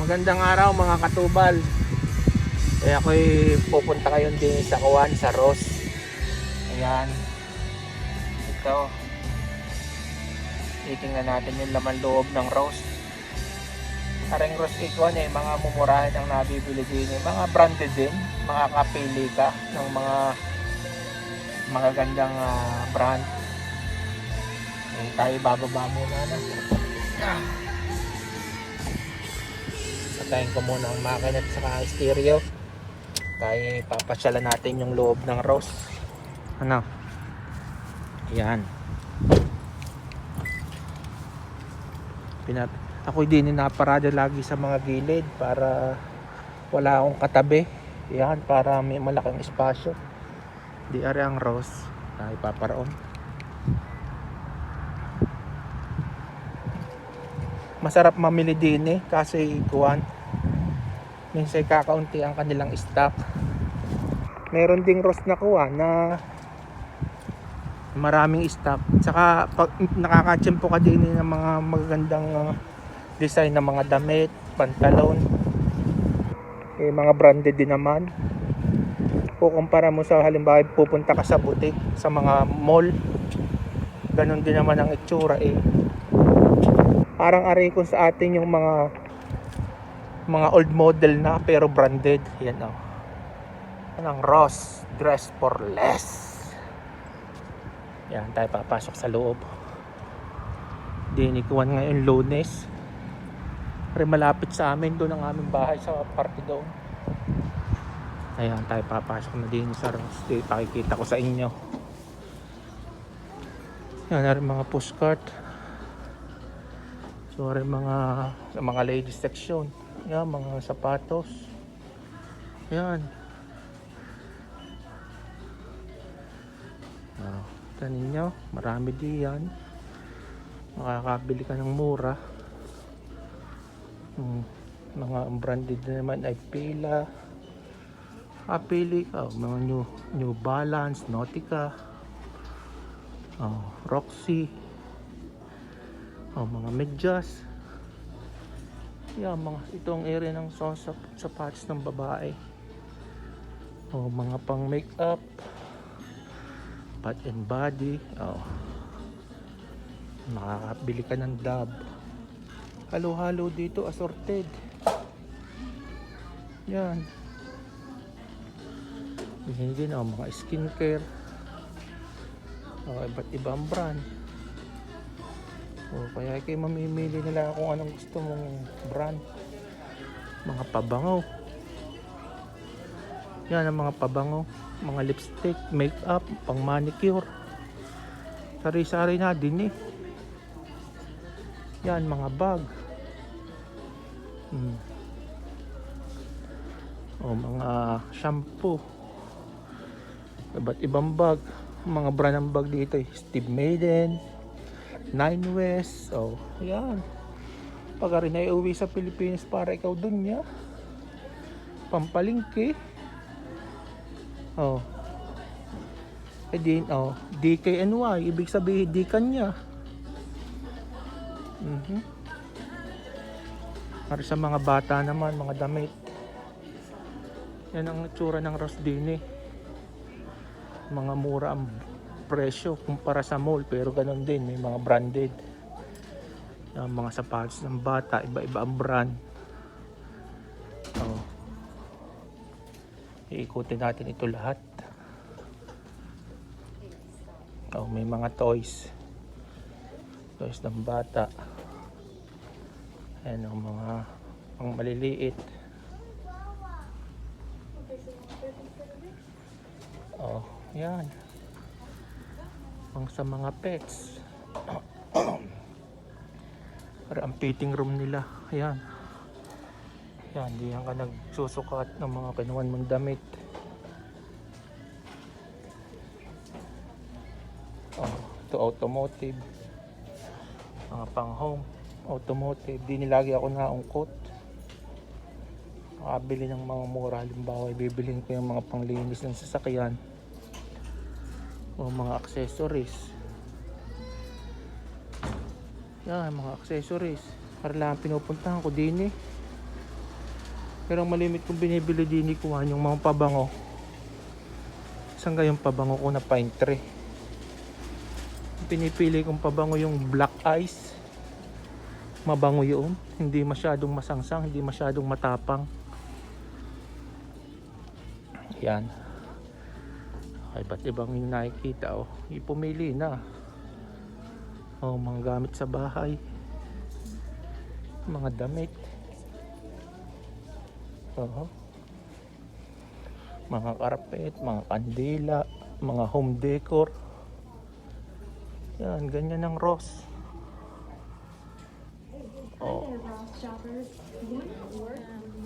Magandang araw mga katubal. Eh ako'y pupunta ngayon din sa Kuwan, sa Ross. Ayan. Ito. Titingnan natin yung laman loob ng Ross. Kareng Ross Icon eh, mga mumurahin ang nabibili din. Eh. Mga branded din. Makakapili ka ng mga mga gandang ah, brand. Eh, tayo bababa muna na. Patayin ko muna ang makina at saka stereo. Tayo papasyalan natin yung loob ng Rose. Ano? Yan. Pinat ako din naparada lagi sa mga gilid para wala akong katabi. Yan, para may malaking espasyo. Di ari ang Rose. Tayo paparoon. masarap mamili din eh kasi kuwan minsan kakaunti ang kanilang stock. Meron ding roast na kuwan na maraming stock. Tsaka pag nakakatsimpo ka din ng mga magagandang uh, design ng mga damit pantalon. Eh, mga branded din naman. Kukumpara mo sa halimbawa pupunta ka sa butik sa mga mall ganun din naman ang itsura eh. Parang aray kung sa atin yung mga mga old model na pero branded yan o yan ang Ross dress for less? Yan tayo papasok sa loob. Dinikuan ngayon lunes. Pero malapit sa amin doon ang aming bahay sa party doon. Ayan tayo papasok na din sa Ross. Di, pakikita ko sa inyo. Yan na mga postcard. So mga mga ladies section. Yan, mga sapatos. Yan. Oh, kita ninyo, marami diyan. Makakabili ka ng mura. Hmm, mga branded na naman ay pila. Kapili ka, oh, mga new, new Balance, Nautica, oh, Roxy, oh, mga medyas yeah, mga itong area ng sa sapatos ng babae. Oh, mga pang makeup bath and body oh. makakabili ka ng dab. Halo halo dito assorted. Yan. Yan din oh, mga skincare. Oh, iba't ibang brand o, kaya kayo mamimili nila kung anong gusto mong brand. Mga pabango. Yan ang mga pabango. Mga lipstick, makeup, pang manicure. Sari-sari na din eh. Yan, mga bag. Hmm. O, mga shampoo. Iba't ibang bag. Mga brand ng bag dito eh. Steve Maiden. Nine West. Oh, yan. Pag rin ay uwi sa Pilipinas para ikaw dun niya. Pampalingki. Oh. Eh din, oh, DKNY. Ibig sabihin, di kanya. Mhm. Para sa mga bata naman, mga damit. Yan ang tsura ng Rosdini. Mga mura ang presyo kumpara sa mall pero ganun din may mga branded. Yung mga sapatos ng bata iba-iba ang brand. Oh. iikutin natin ito lahat. Oh, may mga toys. Toys ng bata. Ayan ang mga pang maliliit. Oh yan pang sa mga pets. Para ang fitting room nila. Ayan. Yan diyan ka nagsusukat ng mga kinuwan mong damit. Oh, ito automotive. Mga pang home automotive. Di nilagi ako naungkot. Makabili ng mga mura. Halimbawa bibilhin ko yung mga panglinis ng sasakyan o mga accessories yan mga accessories para lang pinupuntahan ko din eh Pero ang malimit kong binibili din ni Kuhan yung mga pabango. Saan yung pabango ko na pine tree? Ang Pinipili kong pabango yung black ice. Mabango yun. Hindi masyadong masangsang, hindi masyadong matapang. Yan. Ay, ba't ibang yung nakikita oh. Ipumili na. Oh, mga gamit sa bahay. Mga damit. Oo. Mga karpet, mga kandila, mga home decor. Yan, ganyan ang Ross. Oh.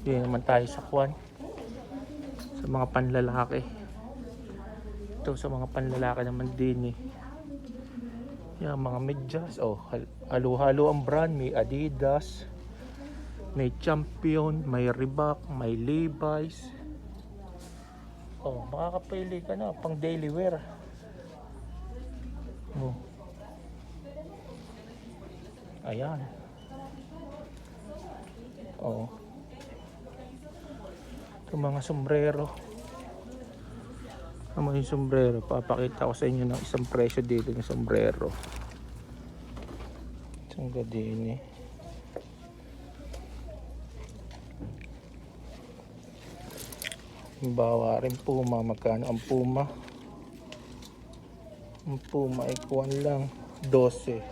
Hindi naman tayo sa kwan. Sa mga panlalaki. Ito sa mga panlalaki naman din eh. Yan, mga medyas. Oh, hal- halo-halo ang brand. May Adidas. May Champion. May Reebok. May Levi's. Oh, makakapili ka na pang daily wear. Oh. Ayan. Oh. Ito mga sombrero. Ano yung sombrero? Papakita ko sa inyo ng isang presyo dito ng sombrero. Isang gadini. Bawa rin puma. Magkano ang puma? Ang puma ay kuwan lang. 12.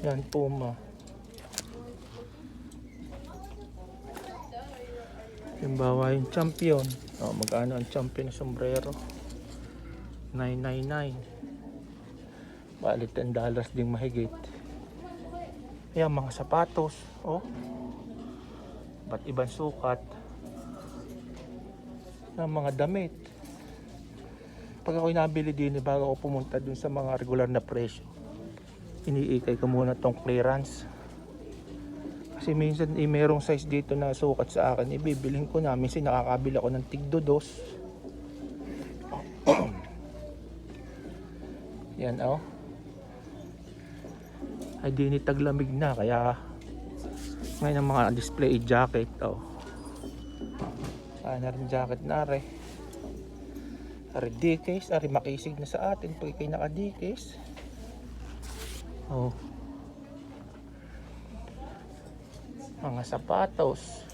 Yan puma. Yung bawa yung champion. Oh, magkano ang champion sombrero? 999. Bali 10 dollars din mahigit. Ayan, mga sapatos. Oh. Ba't ibang sukat? Ang mga damit. Pag ako'y nabili din, bago ako pumunta dun sa mga regular na presyo, iniikay ko muna tong clearance. Kasi minsan eh, merong size dito na sukat sa akin, ibibilhin ko na. Minsan nakakabila ko ng tigdodos. Yan oh. Ay di taglamig na kaya ngayon ang mga display jacket oh. Ah, na rin jacket na re. Ari dikes, ari makisig na sa atin pag ikay naka-dikes. Oh. Mga sapatos.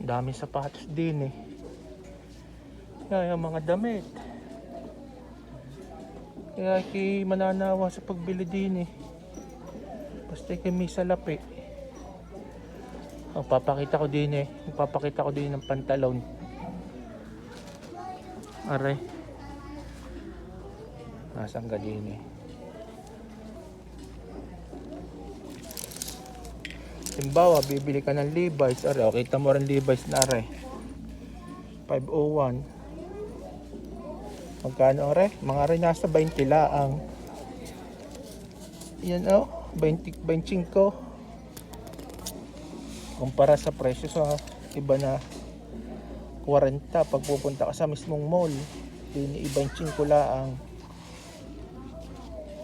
Daming sapatos din eh. Kaya mga damit. Kaya kay mananawa sa pagbili din eh. Basta kay may salapi. Oh, papakita ko din eh. Papakita ko din ng pantalon. Aray. Nasaan ka din eh Halimbawa, bibili ka ng Levi's. Are, oh, kita mo rin Levi's na are. 501. Magkano are? Mga are nasa 20 laang. Yan oh, 20, 25. Kumpara sa presyo sa iba na 40 pag pupunta ka sa mismong mall. Hindi 25 laang.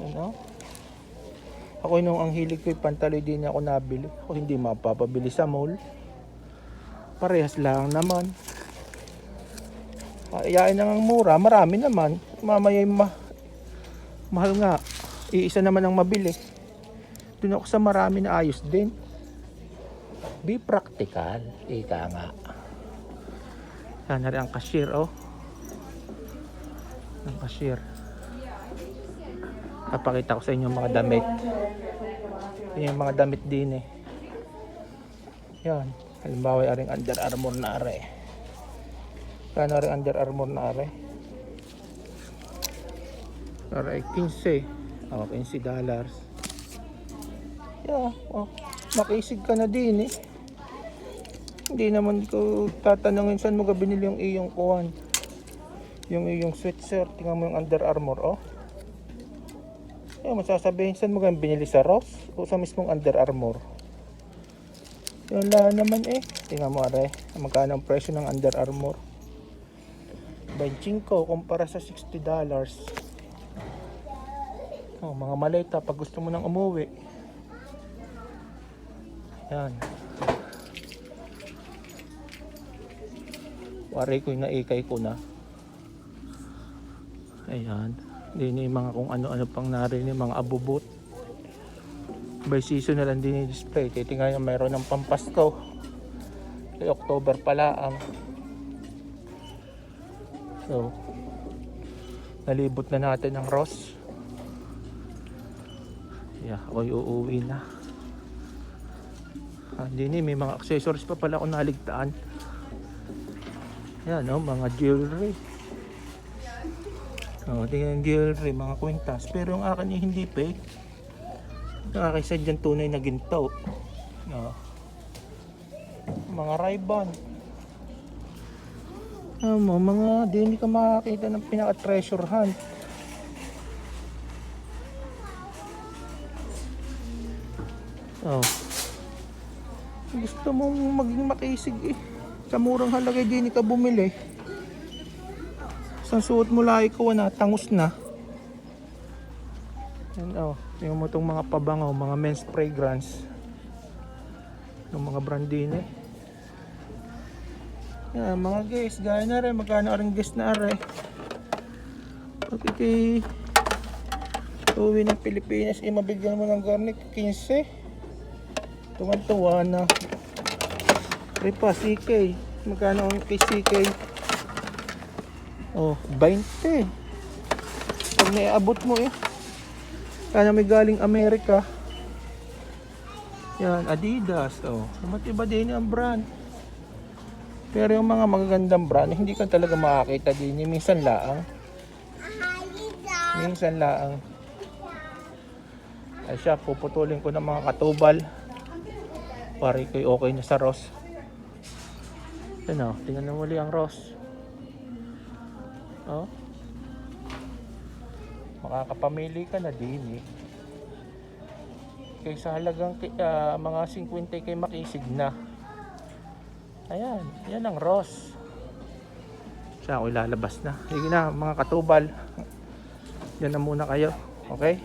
Yan oh. Ako nung ang hilig ko pantaloy din ako nabili. Ako hindi mapapabili sa mall. Parehas lang naman. Ayain na ang mura. Marami naman. Mamaya ma mahal nga. Iisa naman ang mabili. Doon ako sa marami na ayos din. Be practical. Ika nga. Yan na rin ang cashier oh. Ang cashier. Papakita ko sa inyo mga damit. Yan yung mga damit din eh. Yan. Halimbawa yung aring Under Armour na are. Kano rin Under Armour na are? Are 15. Oh, 15 dollars. Yeah, oh. Makisig ka na din eh. Hindi naman ko tatanungin saan mo ka binili yung iyong kuwan. Yung iyong sweatshirt. Tingnan mo yung Under Armour, oh. Eh, masasabihin saan mo kang binili sa Ross o sa mismong Under Armour? Yun naman eh. Tingnan mo are, magkano ang presyo ng Under Armour? 25 kumpara sa 60 dollars. Oh, mga maleta pag gusto mo nang umuwi. Yan. Wari ko yung naikay ko na. Ayan. Din yung mga kung ano-ano pang narinig, mga abubot. By season na lang din yung display. Titingnan nyo mayroon ng pampasko. Kay October pala ang. So, nalibot na natin ang Ross. Yeah, ako'y uuwi na. Ah, din eh, may mga accessories pa pala ako naligtaan. Yan, oh, mga jewelry. Oh, tingnan yung jewelry, mga kwintas. Pero yung akin yung hindi fake. Yung akin sa dyan tunay na ginto. Oh. Mga Ray-Ban. Mo, mga di hindi ka makakita ng pinaka-treasure hunt. Oh. Gusto mong maging makisig eh. Sa murang halaga di ka bumili. Sa suot mo lahi ko na, tangus na. Yan oh, tingnan mo itong mga pabangaw, mga men's fragrance. Ng mga brandine. Yan, mga guys, gaya na rin, magkano rin guys na rin. Okay, kay uwi ng Pilipinas, eh, mabigyan mo ng garnic 15. Tuwan-tuwa na. Ripa, CK. Magkano ang kay CK? Oh, 20. Pag naiabot mo eh. Kaya may galing Amerika. Yan, Adidas. Oh, iba't iba din ang brand. Pero yung mga magagandang brand, hindi ka talaga makakita din. Minsan laang. Minsan laang. Ay siya, puputulin ko ng mga katubal. Pare ko okay na sa Ross. Yan o, tingnan na muli ang Ross. Oh. Makakapamili ka na din eh. Kaysa halagang ah, mga 50 kay makisig na. Ayan, yan ang Ross. Siya ako ilalabas na. Sige na mga katubal. Yan na muna kayo. Okay?